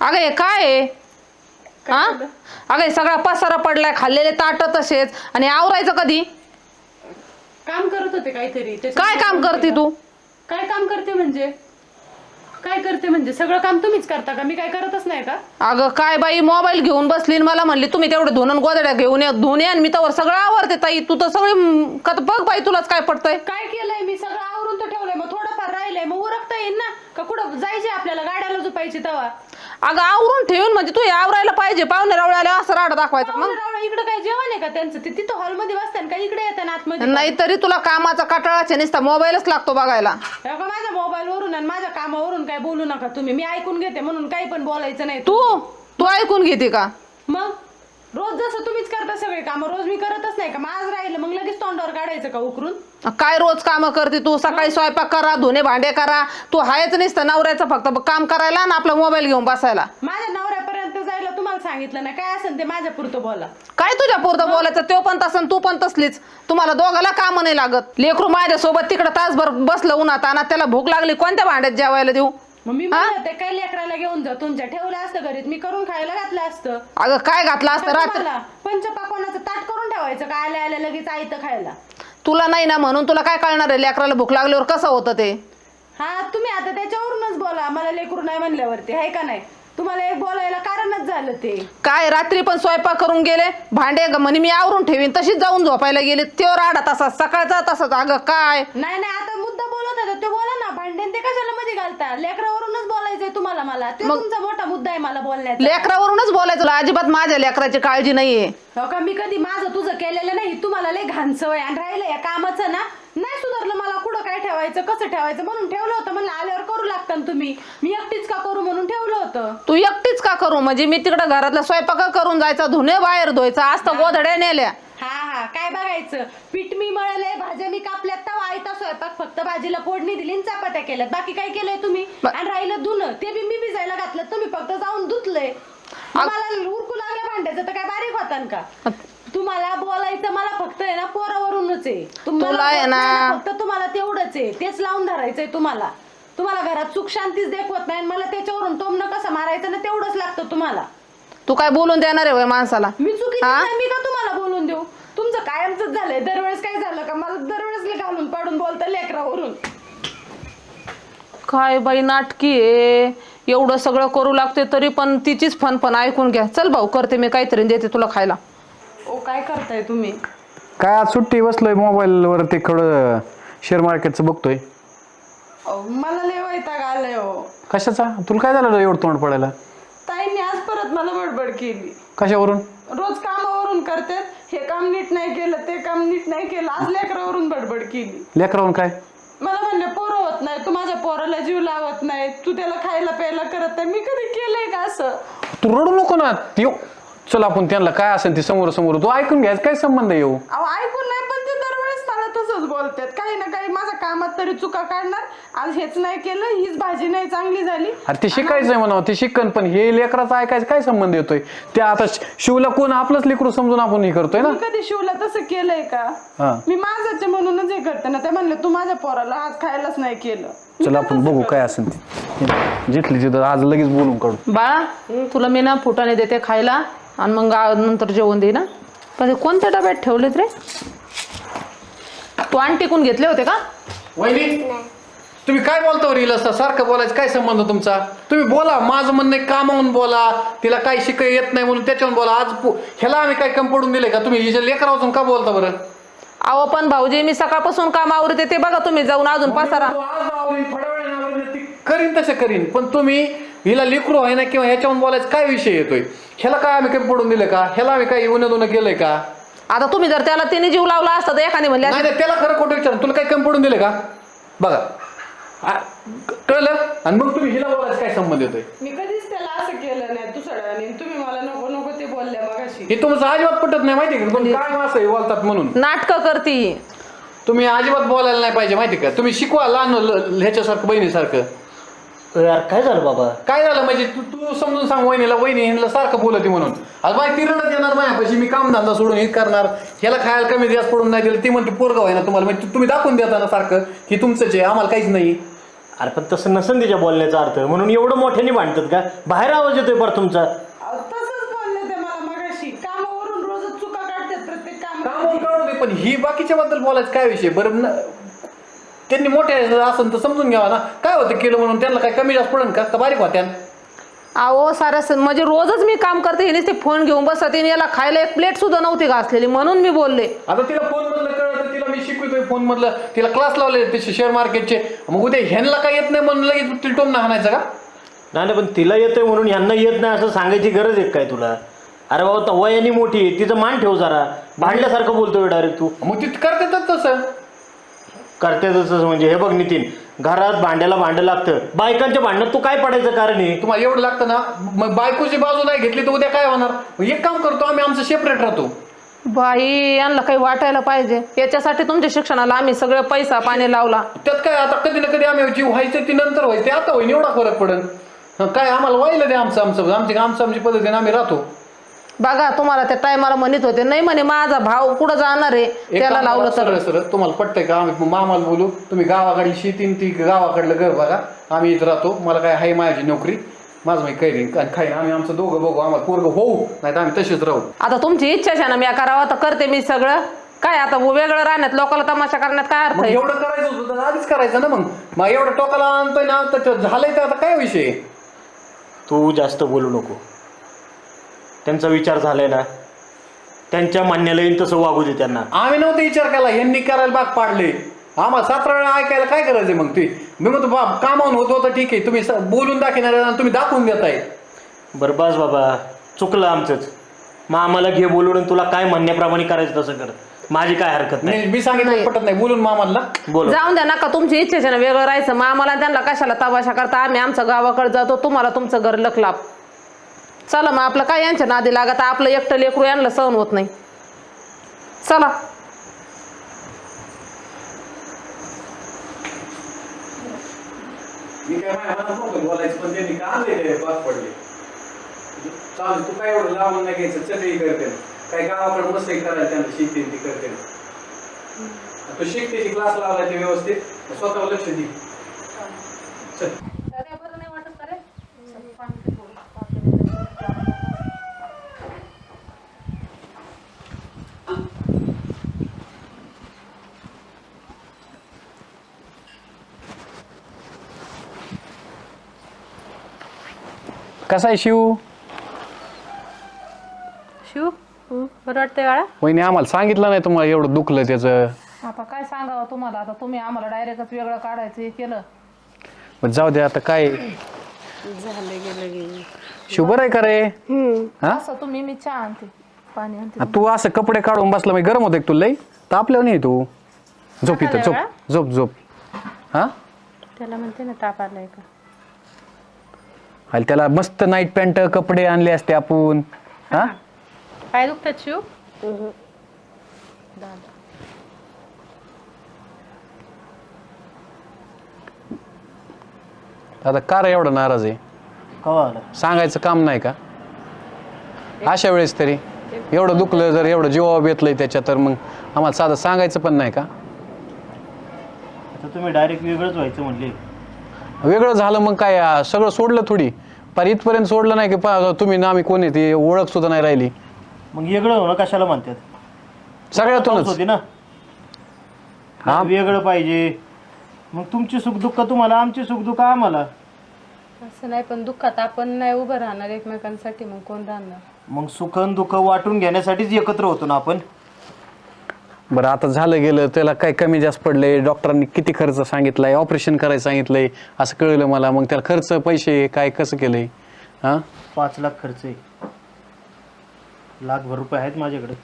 अगं हे काय आहे? हा? अगं हे सगळा पसारा पडलाय खाल्लेले ताट तसेच. आणि आवरायचं कधी? काम करत होते काहीतरी काय काम करते. तू? काय काम करते म्हणजे? काय करते म्हणजे? सगळं काम तुम्हीच करता का? मी काय करतच नाही का? अगं काय बाई मोबाईल घेऊन बसली आणि मला म्हणली तुम्ही तेवढे धुणं गोदड्या घेऊन या धुणे आणि मी तर सगळं आवरते ताई. तू तर सगळी म, का तर बघ बाई तुलाच काय पडतंय. काय केलंय मी? सगळं आवरून तर ठेवलंय. मग थोडंफार राहिलंय. मग उरकता येईल ना? का कुठं जायचे आपल्याला? गाड्याला झोपायची तवा. अगं आवरून ठेवून म्हणजे तू हे आवरायला पाहिजे. पाहुणे रावळ्याला असं राडा दाखवायचा मग. इकडे काय जेवण आहे का त्यांचं? ते तिथं हॉलमध्ये बसतात का? इकडे येतात आतमध्ये नाही तरी तुला कामाचा कटाळाचे नुसता मोबाईलच लागतो बघायला. हे बघा, माझ्या मोबाईल वरून आणि माझ्या कामावरून काय बोलू नका तुम्ही. मी ऐकून घेते म्हणून काही पण बोलायचं नाही. तू? तू ऐकून घेते का? मग? रोज जसं तुम्हीच करता सगळे काम रोज मी करतच नाही का? आज राहिलं मग लगेच तोंडावर काढायचं का उकरून? काय रोज काम करते तू? सकाळी स्वयंपाक करा धुणे भांडे करा. तू हायच नसतं नवऱ्याचं फक्त काम करायला आणि आपला मोबाईल घेऊन बसायला. माझ्या नवऱ्यापर्यंत जायला तुम्हाला सांगितलं ना? काय असेल ते माझ्या पुरतं बोला. काय तुझ्या पोरतं बोलायचं? तो पण तसं तू पण तसलीच. तुम्हाला दोघाला काम नाही लागत. लेकरू माझ्यासोबत तिकडं तासभर बसलं उन्हात आणि त्याला भूक लागली कोणत्या भांड्यात जेवायला देऊ? मग मी म्हणत होते, काय लेकराला घेऊन जा तुमच्या ठेवलं असतं घरीत मी करून खायला घातलं असतं. अगं काय घातलं असतं रात्री? तुम्हाला पंचपाकवानाचं ताट करून ठेवायचं काय आल्या आल्या लगेच आयतं खायला. तुला नाही ना म्हणून तुला काय कळणार आहे? लेकराला भूक लागल्यावर कसं होतं ते? हा तुम्ही आता त्याच्यावरूनच बोला. मला लेकरू नाही म्हणल्यावरती आहे का नाही? तुम्हाला एक बोलायला कारणच झालं ते. काय रात्री पण स्वयंपाक करून गेले? भांडे ग- म्हणे मी आवरून ठेवीन तशीच जाऊन झोपायला गेले. त्यो राडा तसाच सकाळचा तसाच. अगं काय? नाही नाही आता मुद्दा बोलत होता ते बोला ना भांडण ते कशाला मध्ये घालता? लेकरावरूनच बोलायचंय तुम्हाला मला. ते तुमचा मोठा मुद्दा आहे मला बोलण्याचा. लेकरावरूनच बोलायचं तुला. अजिबात माझ्या लेकराची काळजी नाहीये. हो का? मी कधी माझं तुझं केलेलं नाही. तुम्हाला लय घाण सवय. आणि राहिलं या कामाचं ना नाही सुधारलं मला कुठं काय ठेवायचं कसं ठेवायचं म्हणून ठेवलं होतं. म्हणलं आल्यावर करू लागतं ना तुम्ही. मी एकटीच का करू म्हणून ठेवलं होतं? तू एकटीच का करू? म्हणजे मी तिकडं घरातला स्वयंपाक करून जायचा धुणे बाहेर धुवायचा आज तर गोधड्या नेल्या. काय बघायचं? पीठ मी मळलंय भाज्या मी कापल्यात तवा आयता स्वयंपाक फक्त भाजीला फोडणी दिली आणि चपात्या केल्यात. बाकी काय केलंय तुम्ही? ब- आणि राहिलं धुणं. ते बी मी भिजायला घातलं. तुम्ही फक्त जाऊन धुतलंय. मला उरकू लागल्या भांड्याचं तर काय बारीक होता का? तुम्हाला बोलायचं मला फक्त आहे ना पोरावरूनच आहे. तुम्हाला तुला आहे ना- फक्त तुम्हाला तेवढंच आहे. तेच लावून धरायचंय तुम्हाला. तुम्हाला घरात सुख शांतीच देखवत नाही आणि मला त्याच्यावरून टोमणं कसं मारायचं ना तेवढंच लागतं तुम्हाला. तू काय बोलून देणार आहे माणसाला? मी हा? नाही मी का तुम्हाला बोलून देऊ? कायमच झालंय. दरवेळेस काय झालं का? मला दरवेळेस घालून पाडून बोलता लेकरावरून. काय बाई नाटकी आहे. एवढं सगळं करू लागते तरी पण तिचीच फन पण ऐकून घ्या. चल भाऊ करते मी काहीतरी देते तुला खायला. ओ काय करताय तुम्ही? काय आज सुट्टी बसलोय मोबाईलवर ते थोडं शेअर मार्केटचं बघतोय. अहो, मला लय वैताग आलाय हो. कशाचा? तुला काय झालं रे एवढं तोंड पडायला? ताईंनी आज परत मला बडबड केली. कशावरून? रोज कामावरून करतात. हे काम नीट नाही केलं ते काम नीट नाही केलं. आज लेकरावरून बडबड केली. लेकरावरून काय? मला म्हणले पोरं होत नाही. तू माझ्या पोराला जीव लावत नाही. तू त्याला खायला प्यायला करत नाही. मी कधी केलंय का असं? तू रडू नको ना. येऊ चल आपण त्यांना काय असेल ते समोर समोर. तू ऐकून घ्यायचं. काय संबंध येऊ अहो ऐकून नाही पण ते दरवेळेस मला तसंच बोलतात. काही ना काही माझ्या कामात तरी चुका काढणार. आज हेच नाही केलं हीच भाजी नाही चांगली झाली. अरे ते शिकायचंय म्हणा ते शिकन पण हे लेकराचं ऐकायचं काय संबंध येतोय? ते आता श- शिवला कोण आपलंच लेकरू समजून आपण हे करतोय ना? मी कधी शिवला तसं केलंय का? हा. मी माझ्याचे म्हणूनच हे करते ना ते म्हणले तू माझ्या पोराला आज खायलाच नाही केलं. मी चल आपण बघू? काय असेल ते. जिथली तिथं आज लगेच बोलून काढू. बाळा तुला मी ना फुटाने देते खायला आणि मग नंतर जेवण दे ना. पण हे कोणत्या डब्यात ठेवलेत रे? तू आण टिकून घेतले होते का? वहिनी तुम्ही काय बोलता हो रील असता सारखं बोलायचं काय संबंध तुमचा? तुम्ही बोला माझं म्हणणं आहे कामावून बोला. तिला काही शिकाय येत नाही म्हणून त्याच्यावरून बोला. आज पो- ह्याला आम्ही काय कम पडून दिले का? तुम्ही हिच्या लेकरावरून का बोलता बरं? अहो पण भाऊजी मी सकाळपासून काम आवरते ते बघा तुम्ही जाऊन अजून पसारा. तो आज आवरीन, थोड्या वेळाने आवरीन, ती करीन तसं करीन. पण तुम्ही हिला लेकरू आहे ना किंवा ह्याच्यावरून बोलायचं काय विषय येतोय? ह्याला काय आम्ही कमी पडून दिलं का? ह्याला आम्ही काय येऊन दोन केलंय का? आता तुम्ही जर त्याला तिने जीव लावला असता तर एखादी म्हणली नाही असती, नाही त्याला खरं खोटं विचार. तुला काय कमी पडून दिले का? बघा. आ, कळलं? आणि मग तुम्ही हिला बोलायचं काय संबंध येतोय? मी कधीच त्याला असं केलं नाही दुसऱ्याने. तुम्ही मला नको नको ते बोलल्या मगाशी. हे तुमचं अजिबात पटत नाही माहिती का? पण काय असं हे बोलतात म्हणून? नाटकं करती. तुम्ही अजिबात बोलायला नाही पाहिजे माहिती का? तुम्ही शिकवा लहान ल- ह्याच्यासारखं बहिणीसारखं. यार काय झालं बाबा? काय झालं म्हणजे तू तू समजून सांग वहिनीला. वहिनी ह्यांना सारखं बोलती म्हणून. आज बाई ती रडत येणार माझ्यापाशी मी काम धंदा सोडून हे करणार. ह्याला खायला कमी दिवस पडून नाही दिलं. ती म्हणते पोरगाव आहे ना तुम्हाला. म्हणजे तुम्ही दाखवून देता ना सारखं की तुमचंच आहे. आम्हाला काहीच नाही. अरे पण तसं नसेल तिच्या बोलण्याचा अर्थ. म्हणून एवढं मोठ्याने भांडतात का? बाहेर आवाज येतोय बरं तुमचा. अहो, तसंच बोलले ते मला मगाशी. कामावरून रोजच चुका काढतात प्रत्येक काम कामावून काढू दे पण ही बाकीच्या बद्दल बोलायचं काय विषय? बरं न- त्यांनी मोठे असं तर समजून घ्यावा ना. काय होतं केलं म्हणून? त्यांना काय कमी जास्त पडेल का? का बारीक होत्या. अहो साऱ्या स- म्हणजे रोजच मी काम करते हिने ते फोन घेऊन बसत हिने याला खायला एक प्लेट सुद्धा नव्हती घासलेली म्हणून मी बोलले. आता तिला फोन मधलं कळलं तिला मी शिकवतोय फोन मधलं. तिला क्लास लावले ते शेअर मार्केटचे मग उद्या ह्यांना काय येत नाही म्हणून लगेच तिला टोमना हाणायचं का? नाही नाही, पण तिला येतोय म्हणून यांना येत नाही असं सांगायची गरज आहे काय तुला? अरे बाबा तर वयाने मोठी आहे तिचं मान ठेव जरा. भांडल्यासारखं बोलतोय डायरेक्ट तू. मग ती करतेच तसं. करते तसं म्हणजे. हे बघ नितीन घरात भांड्याला भांडं लागतं. बायकांच्या भांडणात तू काय पडायचं कारण आहे? तुम्हाला एवढं लागतं ना मग बायकोची बाजू नाही घेतली तर उद्या काय होणार? मग एक काम करतो आम्ही आमचं सेपरेट राहतो. बाई यांना काही वाटायला पाहिजे. याच्यासाठी तुमच्या शिक्षणाला आम्ही सगळं पैसा पाणी लावला. त्यात काय आता कधी ना कधी आम्ही जी व्हायचं ती नंतर व्हायचं ते आता होईन एवढा फरक पडेल. काय आम्हाला व्हायला दे आमचं आमचं आमची आमचं आमची पद्धतीने आम्ही राहतो. बघा तुम्हाला त्या टायमाला म्हणत होते नाही म्हणे माझा भाव कुठं जाणार आहे? एक त्याला काम लावलं करा, तर. सरळ सरळ तुम्हाला पटतंय का? आम्ही मामाला बोलू. तुम्ही गावाकडली शेती आणि ती गावाकडलं घर बघा. आम्ही इथं राहतो. मला काय आहे माझी नोकरी. माझं मी कैरीन आणि खाईन. आम्ही आमचं दोघं बघू. आम्हाला पोरग होऊ नाही तर आम्ही तसेच राहू. आता तुमची इच्छा आहे ना मी करावं. तर करते मी सगळं. काय आता वेगळं राहण्यात लोकांना तमाशा करण्यात काय अर्थ मग आहे? एवढं करायचं होतं तर आधीच करायचं ना मग. मग एवढं टोकाला आणतोय ना तर ते झालंय तर आता? काय विषय? तू जास्त बोलू नको. त्यांचा विचार झालाय ना त्यांच्या मान्याला येईल तसं वागू दे त्यांना. आम्ही नव्हतं विचार केला यांनी करायला भाग पाडले. आम्हाला सतरा वेळा ऐकायला काय करायचं मग ते? मी म्हणतो बाप कामावून होत होतं ठीक आहे तुम्ही स- बोलून दाखवणार आणि तुम्ही दाखवून देताय. बरं बस बाबा चुकलं आमचंच. मग आम्हाला घे बोलून आणि तुला काय म्हणण्याप्रमाणे करायचं तसं कर. माझी काय हरकत नाही. मी मी सांगितलं पटत नाही बोलून मामाला बोल. जाऊन द्या नका तुमची इच्छा आहे ना वेगळं राहायचं. मग आम्हाला त्यांना कशाला तमाशा करता? आम्ही आमचं गावाकडे जातो तुम्हाला तुमचं घर लखलाप. चला मग आपलं काय यांच्या नादी लागत? आपलं एकटं लेकरू यांना सहन होत नाही. चला. मी काय माझ्या मनात नव्हतं बोलायचं पण त्यांनी का आणले पडले? चालेल तू काय एवढं लावून नाही घ्यायचं चटई करते. काय गावाकडे मस्त करायला त्यांना शिकते ती करते. तू शिकते क्लास लावला ते व्यवस्थित. स्वतः लक्ष दे. चल. कसा आहे शिव? शिव बरं वाटतंय गाळा वहिनी आम्हाला सांगितलं नाही तुम्हाला एवढं दुखलं त्याचं. आता काय सांगावं तुम्हाला? आता तुम्ही आम्हाला डायरेक्टच वेगळं काढायचं हे केलं. मग जाऊ दे आता काय? शिव बरं आहे का रे? हा. असं तुम्ही मी चहा आणते पाणी आणते तू असं कपडे काढून बसला मग गरम होते तुला लई तापल्यावर नाही तू. झोप इथं झोप झोप झोप. हा? त्याला म्हणते ना ताप आलाय का? आणि त्याला मस्त नाईट पॅन्ट कपडे आणले असते आपण. हा. काय दुखतात शिव? आता का रे एवढा नाराज आहे. सांगायचं काम नाही का? अशा वेळेस तरी. एवढं दुखलं जर एवढं जीवावर बेतलंय त्याच्या तर मग आम्हाला साधं सांगायचं पण नाही का? आता तुम्ही डायरेक्ट वेगळंच व्हायचं म्हणले. वेगळं झालं मग काय आ, सगळं सोडलं थोडी. पर इथपर्यंत सोडलं नाही की पा तुम्ही ना आम्ही कोण आहे ती ओळख सुद्धा नाही राहिली. मग वेगळं होणं कशाला म्हणतात? सगळ्यातूनच. होती ना. हा. वेगळं पाहिजे. मग तुमची सुखदुःख तुम्हाला आमची सुखदुःख आम्हाला. असं नाही पण दुःखात आपण नाही उभं राहणार एकमेकांसाठी मग कोण राहणार? मग सुख आणि दुःख वाटून घेण्यासाठीच एकत्र होतो ना आपण. बरं आता झालं गेलं त्याला काय कमी जास्त पडले डॉक्टरांनी किती खर्च सांगितलाय? ऑपरेशन करायला सांगितलंय? असं कळलं मला. मग त्याला खर्च पैसे काय कसं केलंय? हा? पाच लाख खर्च आहे. लाखभर रुपये आहेत माझ्याकडे.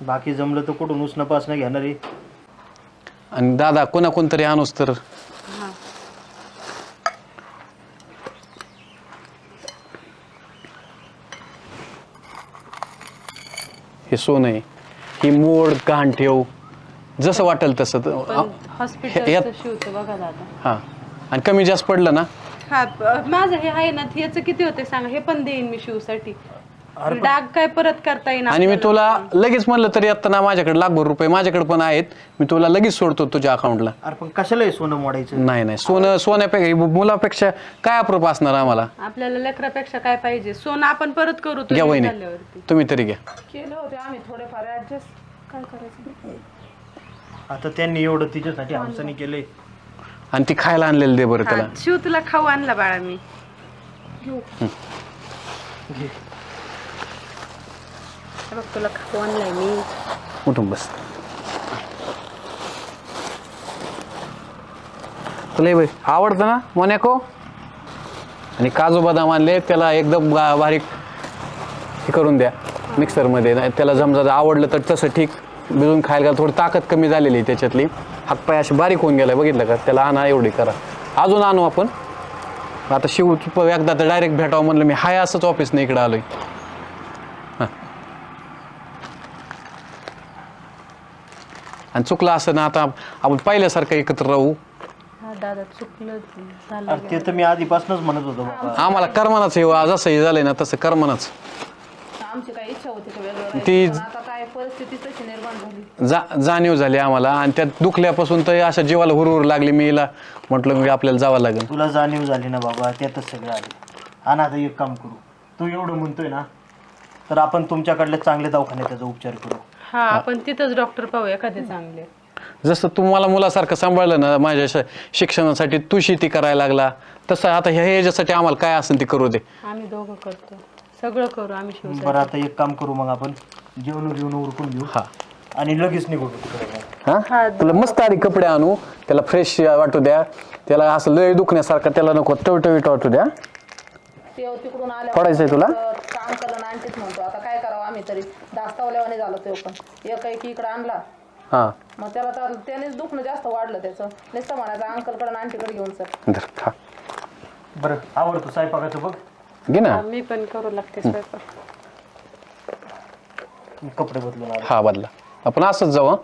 बाकी जमलं तर कुठून उसणं पासणं घेणार आहे? आणि दादा कोणा कोणतरी आणूस तर. हे सोन आहे. ही मोड घाण ठेव. जसं वाटेल तसं. तर- यात- हॉस्पिटलचं शिवचं बघा दादा. हा. आणि कमी जास्त पडलं ना? हा प- माझं हे आहे ना ह्याचं किती होते सांगा? हे पण देईन मी शिवसाठी. डाग काय परत करता येईना आणि मी तुला लगेच म्हणलं तरी आता ना माझ्याकडे लाखभर रुपये माझ्याकडे पण आहेत. मी तुला लगेच सोडतो तुझ्या अकाउंटला अरे पण कशाला हे सोनं मोडायचं? नाही नाही. सोनं सोन्यापेक्षा मुलापेक्षा काय अप्रूप असणार आम्हाला? आपल्याला लेकरापेक्षा काय पाहिजे? सोनं आपण परत करू घ्या तुम्ही वहिनी. झाल्यावरती तुम्ही तरी घ्या. केलं होते. आम्ही थोडेफार ऍडजस्ट काय करायचं आता त्यांनी एवढं तिच्यासाठी हमसानी केलंय. आणि ती खायला आणलेलं दे बरं त्याला. हा, शिव तुला खाऊ आणला बाळा मी. हे बघ तुला खाऊ आणलाय मी उठून बस तुला बाई आवडतं ना? मोनॅको आणि काजू बदाम आणले त्याला एकदम बा- बारीक हे करून द्या. मिक्सरमध्ये नाही त्याला जमजा आवडलं तर तसं ठीक. भिजून खायला घाल. थोडी ताकद कमी झालेली आहे त्याच्यातली. हातपाय असे बारीक होऊन गेलाय बघितलं का? त्याला आणा एवढी करा. अजून आणू आपण. आता शिव एकदा तर डायरेक्ट भेटावं म्हणलं मी. हाय असंच ऑफिस नाही इकडं आलोय. आणि चुकलं असं ना आता आपण पहिल्यासारखं एकत्र राहू. हा दादा चुकलं झालं अरे ते तर मी आधीपासूनच म्हणत होतो बाबा. आम्हाला कर्मनाच हे जसं हे झालंय ना तसं कर्मनाच. आमची काय इच्छा होती का वेगळं राहायचं. ती पण आता काय परिस्थिती तशी निर्माण झाली. जा जाणीव झाली आम्हाला आणि त्यात दुखल्यापासून तर अशा जीवाला हुरहुर लागली मी हिला म्हटलं मी आपल्याला जावं लागेल. तुला जाणीव झाली ना बाबा त्यातच सगळं आले. आणि आता एक काम करू. तू एवढं म्हणतोय ना तर आपण तुमच्याकडले चांगले दवाखान्यात त्याचा उपचार करू. हा आपण तिथंच डॉक्टर पाहू एखादे चांगले. जसं तू मला मुलासारखं सांभाळलं ना माझ्या श- शिक्षणासाठी तू शेती करायला लागला तसं आता ह्या ह्याच्यासाठी आम्हाला काय असेल ते करू दे. आम्ही दोघं करतो. सगळं करू आम्ही बरं आता एक काम करू मग आपण. जेवण जेवण उरकून घेऊ. हा. आणि लगेच निघू तिकडे. हा? तुला मस्त आधी कपडे आणू त्याला फ्रेश वाटू द्या. त्याला असं लय दुखण्यासारखं त्याला नको टवटवीट वाटू द्या. ते तिकडून आल्या फोडायचंय तुला? काम करून आणतेच म्हणतो. आता काय करावं आम्ही तरी? दास्तावल्यावाने झालं ते पण. एक एक इकडं आणला. हां. मग त्याला तर त्यानेच दुखणं जास्त वाढलं त्याचं. नुसतं म्हणायचं अंकलकडे आंटीकडे घेऊन सर धर खा. बरं आवडतो स्वयंपाकाचं बघ. घे ना. मी पण करू लागते स्वयंपाक. मी कपडे बदलून आलो. हा बदला. आपण असंच जाऊ हं?